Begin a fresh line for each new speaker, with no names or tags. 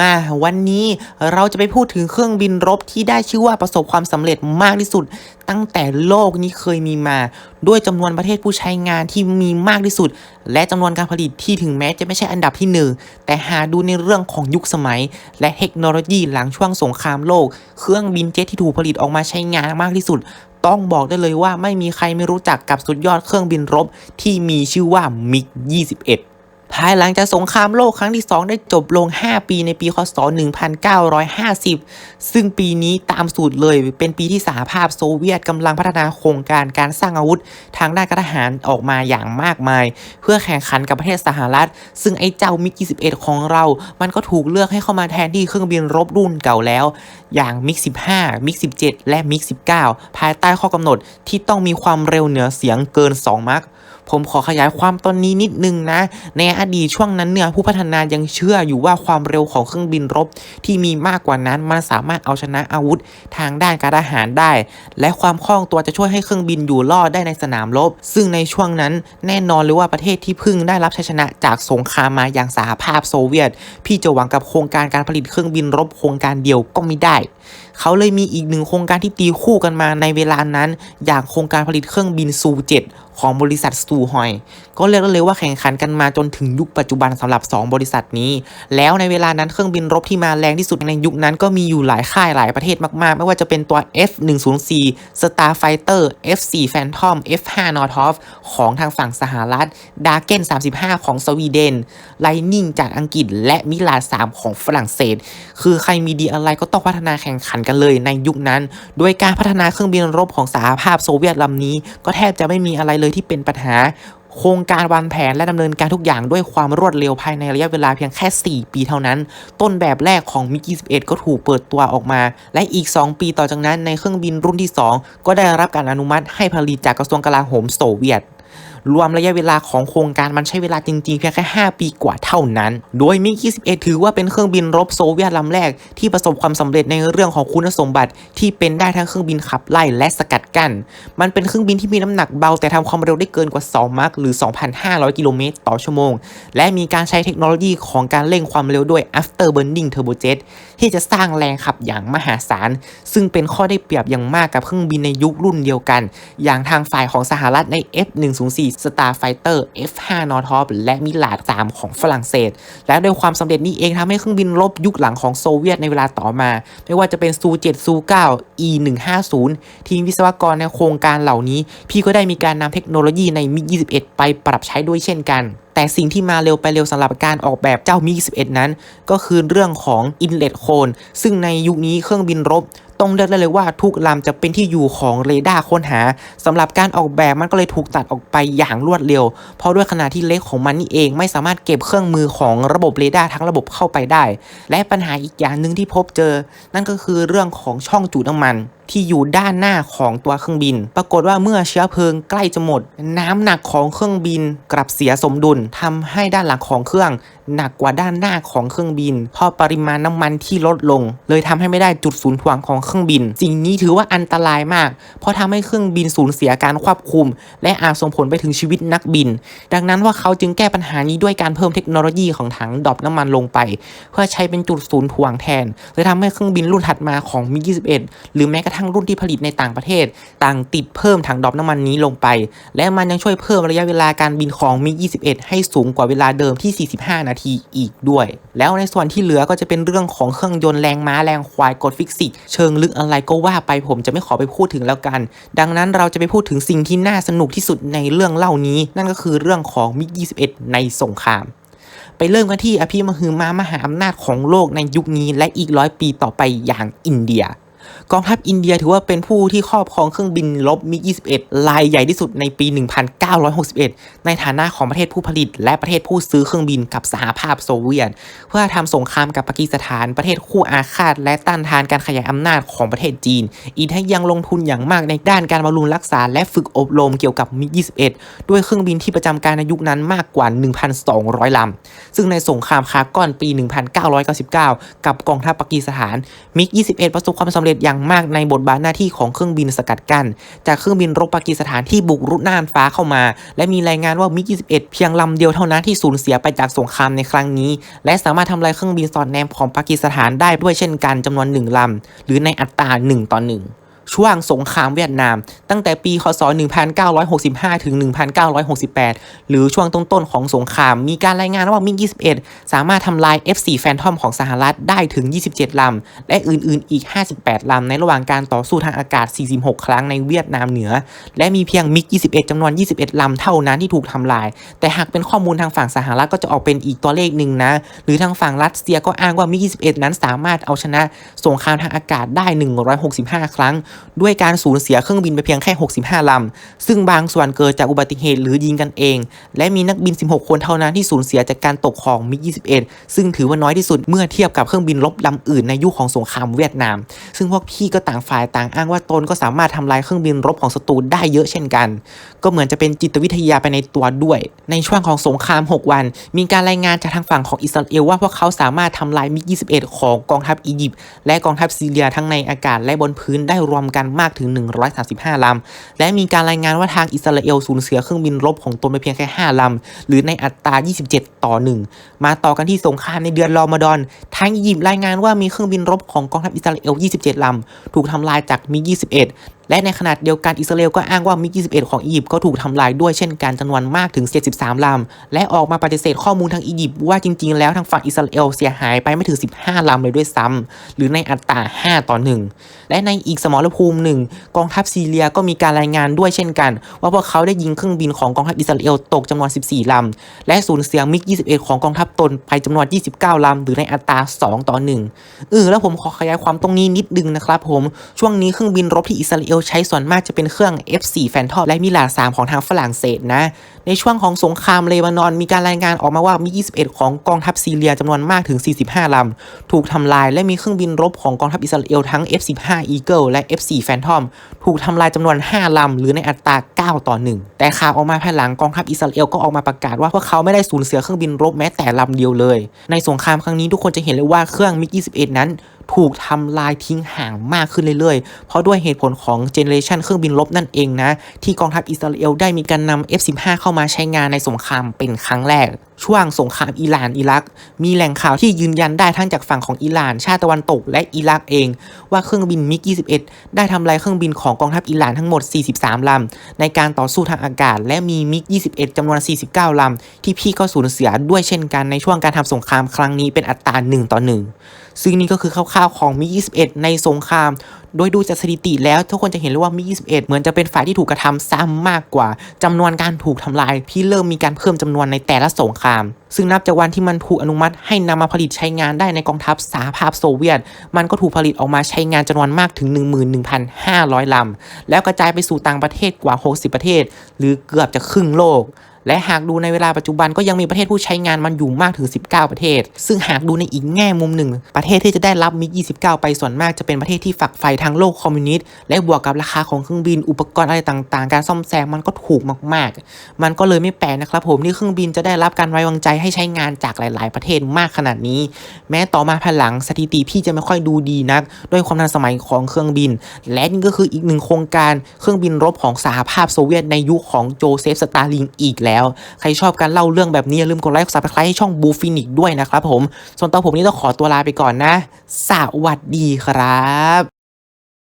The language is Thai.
มาวันนี้เราจะไปพูดถึงเครื่องบินรบที่ได้ชื่อว่าประสบความสำเร็จมากที่สุด ตั้งแต่โลกนี้เคยมีมา ด้วยจำนวนประเทศผู้ใช้งานที่มีมากที่สุด และจำนวนการผลิตที่ถึงแม้จะไม่ใช่อันดับที่หนึ่งแต่หาดูในเรื่องของยุคสมัย และเทคโนโลยีหลังช่วงสงครามโลก เครื่องบินเจ็ตที่ถูกผลิตออกมาใช้งานมากที่สุดต้องบอกได้เลยว่าไม่มีใครไม่รู้จักกับสุดยอดเครื่องบินรบที่มีชื่อว่ามิก 21 ภายหลังจากสงครามโลกครั้งที่ 2 ได้จบลง 5 ปีในปีคศ 1950 ซึ่งปีนี้ตามสูตรเลยเป็นปีที่สหภาพโซเวียตกำลังพัฒนาโครงการการสร้างอาวุธ ทางด้านการทหารออกมาอย่างมากมาย เพื่อแข่งขันกับประเทศสหรัฐ ซึ่งไอ้เจ้ามิก 21 ของเรา มันก็ถูกเลือกให้เข้ามาแทนที่เครื่องบินรบรุ่นเก่าแล้ว อย่างมิก 15 มิก 17 และมิก 19 ภายใต้ข้อกำหนดที่ต้องมีความเร็วเหนือเสียงเกิน 2 มัค ผมขอขยายความตอนนี้นิดนึงนะ ในอดีตช่วงนั้นเนี่ยผู้พัฒนายังเชื่ออยู่ว่าความเร็วของเครื่องบินรบที่มีมากกว่านั้นมันสามารถเอาชนะอาวุธทางด้านการทหารได้ และความคล่องตัวจะช่วยให้เครื่องบินอยู่รอดได้ในสนามรบ ซึ่งในช่วงนั้นแน่นอนเลยว่าประเทศที่พิ่งได้รับชัยชนะจากสงครามมาอย่างสหภาพโซเวียต พี่จะหวังกับโครงการการผลิตเครื่องบินรบโครงการเดียวก็ไม่ได้ เขาเลยมีอีกหนึ่งโครงการที่ตีคู่กันมาในเวลานั้น อย่างโครงการผลิตเครื่องบินซู7ของบริษัทซูฮอย ก็เรียกได้เลยว่าแข่งขันกันมาจนถึงยุคปัจจุบันสำหรับ 2 บริษัทนี้ แล้วในเวลานั้นเครื่องบินรบที่มาแรงที่สุดในยุคนั้นก็มีอยู่หลายค่ายหลายประเทศมากๆ ไม่ว่าจะเป็นตัว F104 Starfighter F4 Phantom F5 Northrop ของทางฝั่งสหรัฐ d a r k e n 35 ของสวีเดน Lightning จากอังกฤษ และมิลา3ของฝรั่งเศส คือใครมีดีอะไรก็ต้องพัฒนาแข่งขันกันเลยในยุคนั้น โดยการพัฒนาเครื่องบินรบของสหภาพโซเวียตลำนี้ ก็แทบจะไม่มีอะไรเลยที่เป็นปัญหาโครงการวางแผนและดำเนินการทุกอย่างด้วยความรวดเร็วภายในระยะเวลาเพียงแค่ 4 ปีเท่านั้น ต้นแบบแรกของมิก21 ก็ถูกเปิดตัวออกมา และอีก 2 ปีต่อจากนั้นในเครื่องบินรุ่นที่ 2 ก็ได้รับการอนุมัติให้ผลิตจากกระทรวงกลาโหมโซเวียต รวมระยะเวลาของโครงการมันใช้เวลาจริงๆเพียงแค่ 5 ปีกว่าเท่านั้น โดยมิก 21 ถือว่าเป็นเครื่องบินรบโซเวียตลำแรกที่ประสบความสำเร็จในเรื่องของคุณสมบัติที่เป็นได้ทั้งเครื่องบินขับไล่และสกัดกั้น มันเป็นเครื่องบินที่มีน้ำหนักเบาแต่ทำความเร็วได้เกินกว่า 2 มัคหรือ 2,500 กิโลเมตรต่อชั่วโมง และมีการใช้เทคโนโลยีของการเร่งความเร็วด้วย afterburning turbojet ที่จะสร้างแรงขับอย่างมหาศาล ซึ่งเป็นข้อได้เปรียบอย่างมากกับเครื่องบินในยุครุ่นเดียวกัน อย่างทางฝ่ายของสหรัฐใน F104 Starfighter F5 n o r t h o p และมิลาด3ของฝรั่งเศส และด้วยความสำเร็จนี้เองทำให้เครื่องบินรบยุคหลังของโซเวียตในเวลาต่อมา ไม่ว่าจะเป็นซู7ซู9 E150 ทีมวิศวกรในโครงการเหล่านี้ พี่ก็ได้มีการนำเทคโนโลยีในมิก21 ไปปรับใช้ด้วยเช่นกันแต่สิ่งที่มาเร็วไปเร็วสำหรับการออกแบบเจ้ามิก11นั้น ก็คือเรื่องของ Inlet Cone ซึ่งในยุคนี้เครื่องบินรบ ต้องเรียกได้เลยว่าทุกลำจะเป็นที่อยู่ของเรดาร์ค้นหาสำหรับการออกแบบมันก็เลยถูกตัดออกไปอย่างรวดเร็ว เพราะด้วยขนาดที่เล็กของมันนี่เองไม่สามารถเก็บเครื่องมือของระบบเรดาร์ทั้งระบบเข้าไปได้ และปัญหาอีกอย่างหนึ่งที่พบเจอ นั่นก็คือเรื่องของช่องจุน้ำมันที่อยู่ด้านหน้าของตัวเครื่องบิน ปรากฏว่าเมื่อเชื้อเพลิงใกล้จะหมด น้ำหนักของเครื่องบินกลับเสียสมดุลทำให้ด้านหลังของเครื่อง หนักกว่าด้านหน้าของเครื่องบิน เพราะปริมาณน้ำมันที่ลดลง เลยทำให้ไม่ได้จุดศูนย์ถ่วงของเครื่องบิน สิ่งนี้ถือว่าอันตรายมาก เพราะทำให้เครื่องบินสูญเสียการควบคุม และอาจส่งผลไปถึงชีวิตนักบิน ดังนั้นว่าเขาจึงแก้ปัญหานี้ด้วยการเพิ่มเทคโนโลยีของถังดรอปน้ำมันลงไป เพื่อใช้เป็นจุดศูนย์ถ่วงแทนเลยทำให้เครื่องบินรุ่นถัดมาของมิ21 หรือแม้กระทั่งรุ่นที่ผลิตในต่างประเทศ ต่างติดเพิ่มถังดรอปน้ำมันนี้ลงไป และมันยังช่วยเพิ่มระยะเวลาการบินของมิ21 ให้สูงกว่าเวลาเดิมที่ 45 นาทีอีกด้วย แล้วในส่วนที่เหลือก็จะเป็นเรื่องของเครื่องยนต์แรงม้าแรงควายกดฟิสิกส์เชิงลึกอะไรก็ว่าไปผมจะไม่ขอไปพูดถึงแล้วกัน ดังนั้นเราจะไปพูดถึงสิ่งที่น่าสนุกที่สุดในเรื่องเล่านี้ นั่นก็คือเรื่องของมิก21 ในสงครามไปเริ่มกันที่อภิมหือมามหาอำนาจของโลกในยุคนี้และอีกร้อยปีต่อไปอย่างอินเดีย กองทัพอินเดียถือว่าเป็นผู้ที่ครอบครองเครื่องบินลบมิ21ลายใหญ่ที่สุดในปี 1961 ในฐานะของประเทศผู้ผลิต และประเทศผู้ซื้อเครื่องบินกับสหภาพโซเวียต เพื่อทำสงครามกับปากีสถาน ประเทศคู่อาฆาตและต้านทานการขยายอำนาจของประเทศจีน อีกทั้งยังลงทุนอย่างมากในด้านการบำรุงรักษาและฝึกอบรมเกี่ยวกับมิ21 ด้วยเครื่องบินที่ประจำการในยุคนั้นมากกว่า 1,200ลำซึ่งในสงครามคาก้อนปี 1999 กับกองทัพปากีสถานมิก21 ประสบความสำเร็จอย่างมากในบทบาทหน้าที่ของเครื่องบินสกัดกั้นจากเครื่องบินรบปากีสถานที่บุกรุกน่านฟ้าเข้ามา และมีรายงานว่ามิก 21 เพียงลำเดียวเท่านั้นที่สูญเสียไปจากสงครามในครั้งนี้ และสามารถทำลายเครื่องบินสอดแนมของปากีสถานได้ด้วยเช่นกันจำนวนหนึ่งลำหรือในอัตรา1ต่อ1 ช่วงสงครามเวียดนาม ตั้งแต่ปีคศ 1965 ถึง 1968 หรือช่วงต้นๆของสงคราม มีการรายงานว่ามิก21 สามารถทำลาย F4 Phantom ของสหรัฐได้ถึง 27 ลำ และอื่นๆ อีก 58 ลำ ในระหว่างการต่อสู้ทางอากาศ 46 ครั้งในเวียดนามเหนือ และมีเพียงมิก21จำนวน 21 ลำ เท่านั้นที่ถูกทำลาย แต่หากเป็นข้อมูลทางฝั่งสหรัฐก็จะออกเป็นอีกตัวเลขหนึ่งนะ หรือทางฝั่งรัสเซียก็อ้างว่ามิก21 นั้นสามารถเอาชนะสงครามทางอากาศได้ 165 ครั้งด้วยการสูญเสียเครื่องบินไปเพียงแค่ 65 ลำ ซึ่งบางส่วนเกิดจากอุบัติเหตุหรือยิงกันเอง และมีนักบิน 16 คนเท่านั้นที่สูญเสียจากการตกของมิก21 ซึ่งถือว่าน้อยที่สุดเมื่อเทียบกับเครื่องบินรบลำอื่นในยุคของสงครามเวียดนาม ซึ่งพวกพี่ก็ต่างฝ่ายต่างอ้างว่าตนก็สามารถทำลายเครื่องบินรบของศัตรูได้เยอะเช่นกัน ก็เหมือนจะเป็นจิตวิทยาไปในตัวด้วย ในช่วงของสงคราม 6 วัน มีการรายงานจากทางฝั่งของอิสราเอลว่าพวกเขาสามารถทำลายมิก21 ของกองทัพอียิปต์และกองทัพซีเรียทั้งในอากาศและบนพื้นได้รวมกันมากถึง 135 ลำ และมีการรายงานว่าทางอิสราเอลสูญเสียเครื่องบินรบของตนไปเพียงแค่ 5 ลำ หรือในอัตรา 27 ต่อ 1 มาต่อกันที่สงครามในเดือนรอมฎอน ทางอียิปต์รายงานว่ามีเครื่องบินรบของกองทัพอิสราเอล 27 ลำ ถูกทำลายจากมิ 21 และในขณะเดียวกันอิสราเอลก็อ้างว่ามิก 21 ของอียิปต์ก็ถูกทำลายด้วยเช่นกันจำนวนมากถึง 73 ลำ และออกมาปฏิเสธข้อมูลทางอียิปต์ว่าจริง ๆ แล้วทางฝั่งอิสราเอลเสียหายไปไม่ถึง 15 ลำเลยด้วยซ้ำหรือในอัตรา5 ต่อ 1 และในอีกสมรภูมิหนึ่งกองทัพซีเรียก็มีการรายงานด้วยเช่นกัน ว่าพวกเขาได้ยิงเครื่องบินของกองทัพอิสราเอลตกจำนวน 14 ลำ และสูญเสียมิก 21 ของกองทัพตนไปจำนวน 29 ลำ หรือในอัตรา 2 ต่อ 1เออแล้วผมขอขยายความตรงนี้นิดนึงนะครับผมช่วงนี้เครื่องบินรบที่อิสราเอลใช้ส่วนมากจะเป็นเครื่อง F4 Phantom และมิลา3ของทางฝรั่งเศสนะ ในช่วงของสงครามเลบานอน มีการรายงานออกมาว่ามี 21 ของกองทัพซีเรียจำนวนมากถึง 45 ลำ ถูกทำลายและมีเครื่องบินรบของกองทัพอิสราเอลทั้ง F15 Eagle และ F4 Phantom ถูกทำลายจำนวน 5 ลำ หรือในอัตรา 9 ต่อ 1 แต่ข่าวออกมาภายหลังกองทัพอิสราเอลก็ออกมาประกาศว่าพวกเขาไม่ได้สูญเสียเครื่องบินรบแม้แต่ลำเดียวเลย ในสงครามครั้งนี้ทุกคนจะเห็นเลยว่าเครื่องมิก21 นั้น ถูกทำลายทิ้งห่างมากขึ้นเรื่อยๆ เพราะด้วยเหตุผลของเจเนเรชันเครื่องบินลบนั่นเองนะ ที่กองทัพอิสราเอลได้มีการนำ F-15 เข้ามาใช้งานในสงครามเป็นครั้งแรก ช่วงสงครามอิหร่านอิรัก มีแหล่งข่าวที่ยืนยันได้ทั้งจากฝั่งของอิหร่าน ชาติตะวันตกและอิรักเอง ว่าเครื่องบินมิก 21 ได้ทำลายเครื่องบินของกองทัพอิหร่านทั้งหมด 43 ลำ ในการต่อสู้ทางอากาศ และมีมิก 21 จำนวน 49 ลำ ที่พี่ก็สูญเสียด้วยเช่นกันในช่วงการทำสงครามครั้งนี้เป็นอัตรา 1 ต่อ 1 ซึ่งนี่ก็คือคร่าวๆของมิก 21 ในสงครามโดยดูจากสถิติแล้วทุกคนจะเห็นเลยว่ามิก21 เหมือนจะเป็นฝ่ายที่ถูกกระทำซ้ำมากกว่าจำนวนการถูกทำลายที่เริ่มมีการเพิ่มจำนวนในแต่ละสงครามซึ่งนับจากวันที่มันถูกอนุมัติให้นำมาผลิตใช้งานได้ในกองทัพสหภาพโซเวียต มันก็ถูกผลิตออกมาใช้งานจำนวนมากถึง 11,500 ลำ แล้วกระจายไปสู่ต่างประเทศกว่า 60 ประเทศ หรือเกือบจะครึ่งโลก และหากดูในเวลาปัจจุบันก็ยังมีประเทศผู้ใช้งานมันอยู่มากถึง 19 ประเทศ ซึ่งหากดูในอีกแง่มุมหนึ่ง ประเทศที่จะได้รับมิก29 ไปส่วนมากจะเป็นประเทศที่ฝักใฝ่ทางโลกคอมมิวนิสต์และบวกกับราคาของเครื่องบินอุปกรณ์อะไรต่างๆ การซ่อมแซมมันก็ถูกมากๆ มันก็เลยไม่แปลกนะครับผมที่เครื่องบินจะได้รับการไว้วางใจให้ใช้งานจากหลาย ๆ ประเทศมากขนาดนี้ แม้ต่อมาภายหลังสถิติพี่จะไม่ค่อยดูดีนัก ด้วยความทันสมัยของเครื่องบิน และนี่ก็คืออีกหนึ่งโครงการเครื่องบินรบของสหภาพโซเวียตในยุคของโจเซฟสตาลินอีกแล้ว ใครชอบการเล่าเรื่องแบบนี้อย่าลืมกดไลค์กดซับสไครต์ให้ช่องบูฟินิกด้วยนะครับผม ส่วนตัวผมนี่ต้องขอตัวลาไปก่อนนะ สวัสดีครับ